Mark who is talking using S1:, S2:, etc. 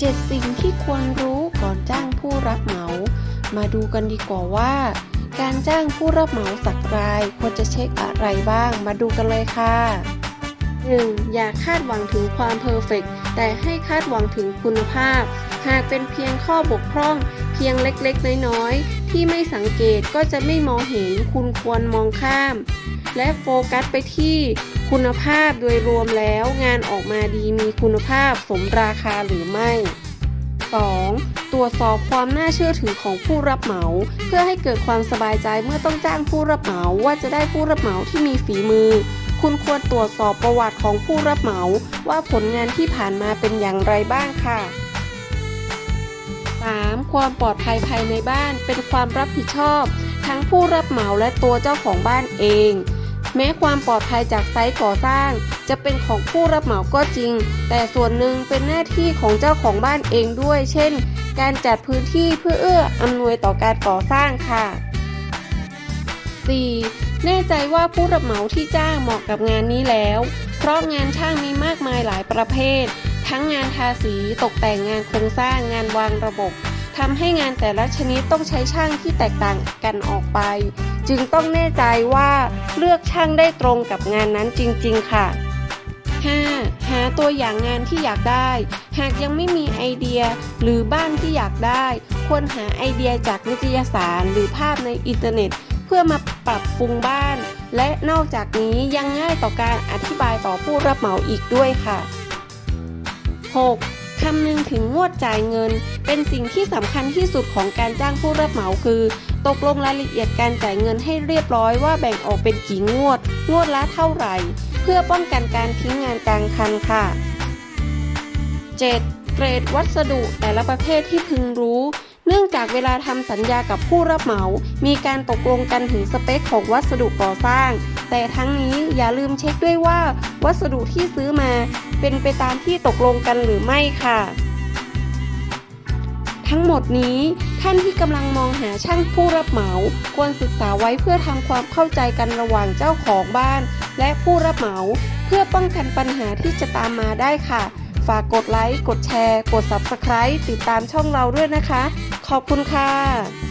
S1: 7 สิ่งที่ควรรู้ก่อนจ้างผู้รับเหมา มาดูกันดีกว่าว่า การจ้างผู้รับเหมาสักรายควรจะเช็คอะไรบ้าง มาดูกันเลยค่ะ 1. อย่าคาดหวังถึงความเพอร์เฟกต์แต่ให้คาดหวังถึงคุณภาพ หากเป็นเพียงข้อบกพร่อง เพียงเล็กๆ น้อยๆ ที่ไม่สังเกตก็จะไม่มองเห็นคุณควรมองข้าม และโฟกัสไปที่คุณภาพโดยรวมแล้วงานออกมาดีมีคุณภาพสมราคาหรือไม่ 2. ตรวจสอบความน่าเชื่อถือของผู้รับเหมา เพื่อให้เกิดความสบายใจเมื่อต้องจ้างผู้รับเหมาว่าจะได้ผู้รับเหมาที่มีฝีมือ คุณควรตรวจสอบประวัติของผู้รับเหมา ว่าผลงานที่ผ่านมาเป็นอย่างไรบ้างค่ะ 3. ความปลอดภัยภายในบ้านเป็นความรับผิดชอบ ทั้งผู้รับเหมาและตัวเจ้าของบ้านเอง แม้ความปลอดภัยจากไซต์ก่อสร้าง จะเป็นของผู้รับเหมาก็จริง แต่ส่วนหนึ่งเป็นหน้าที่ของเจ้าของบ้านเองด้วย เช่น การจัดพื้นที่เพื่อเอื้ออำนวยต่อการก่อสร้างค่ะ 4. แน่ใจว่าผู้รับเหมาที่จ้างเหมาะกับงานนี้แล้ว เพราะงานช่างมีมากมายหลายประเภท ทั้งงานทาสีตกแต่งงานโครงสร้างงานวางระบบทำให้งานแต่ละชนิดต้องใช้ช่างที่แตกต่างกันออกไป จึงต้องแน่ใจว่าเลือกช่างได้ตรงกับงานนั้นจริง ๆ ค่ะ 5. หาตัวอย่างงานที่อยากได้ หากยังไม่มีไอเดียหรือบ้านที่อยากได้ ควรหาไอเดียจากนิตยสารหรือภาพในอินเทอร์เน็ต เพื่อมาปรับปรุงบ้าน และนอกจากนี้ยังง่ายต่อการอธิบายต่อผู้รับเหมาอีกด้วยค่ะ 6. คำนึงถึงงวดจ่ายเงิน เป็นสิ่งที่สำคัญที่สุดของการจ้างผู้รับเหมาคือ ตกลงรายละเอียดการจ่ายเงินให้เรียบร้อยว่าแบ่งออกเป็นกี่งวด งวดละเท่าไหร่ เพื่อป้องกันการทิ้งงานกลางคันค่ะ 7. เกรดวัสดุแต่ละประเภทที่พึงรู้ เนื่องจากเวลาทำสัญญากับผู้รับเหมา มีการตกลงกันถึงสเปคของวัสดุก่อสร้าง แต่ทั้งนี้อย่าลืมเช็คด้วยว่า วัสดุที่ซื้อมา เป็นไปตามที่ตกลงกันหรือไม่ค่ะ ทั้งหมดนี้ท่านที่กำลังมองหาช่างผู้รับเหมา ควรศึกษาไว้เพื่อทำความเข้าใจกันระหว่างเจ้าของบ้าน และผู้รับเหมา เพื่อป้องกันปัญหาที่จะตามมาได้ค่ะ ฝากกดไลค์ กดแชร์ กด Subscribe ติดตามช่องเราด้วยนะคะ ขอบคุณค่ะ